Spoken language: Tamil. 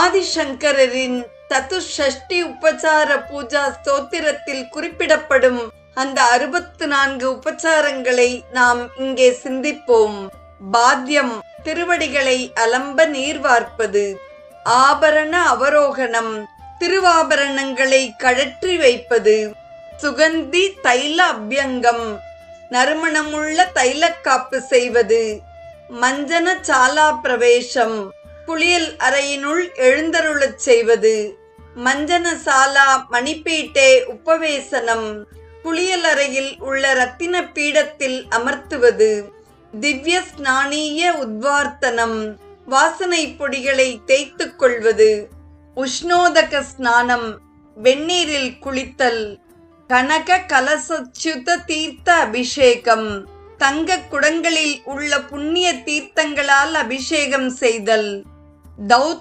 ஆதிசங்கரின் சதுஷ்டி உபசார பூஜா ஸ்தோத்திரத்தில் குறிப்பிடப்படும் அந்த அறுபத்து நான்கு உபசாரங்களை நாம் இங்கே சிந்திப்போம். பாத்தியம் திருவடிகளை அலம்ப நீர்வார்ப்பது ஆபரண அவரோகணம் திருவாபரணங்களை கழற்றி வைப்பது. சுகந்தி தைல அபியங்கம் நறுமணமுள்ள தைலக்காப்பு செய்வது. மஞ்சன சாலா பிரவேசம் குளியல் அறையினுள் எழுந்தருளச் செய்வது. மஞ்சன சாலா மணிப்பீட்டே உபவேசனம். குளியல் அறையில் உள்ள ரத்தின பீடத்தில் அமர்த்துவது. திவ்ய ஸ்நானீய உத்வார்த்தனம். வாசனை பொடிகளை தேய்த்துக் கொள்வது. உஷ்ணோதக ஸ்நானம். வெந்நீரில் குளித்தல். கனக கலசச்சுத தீர்த்த அபிஷேகம். தங்க குடங்களில் உள்ள புண்ணிய தீர்த்தங்களால் அபிஷேகம் செய்தல். Davut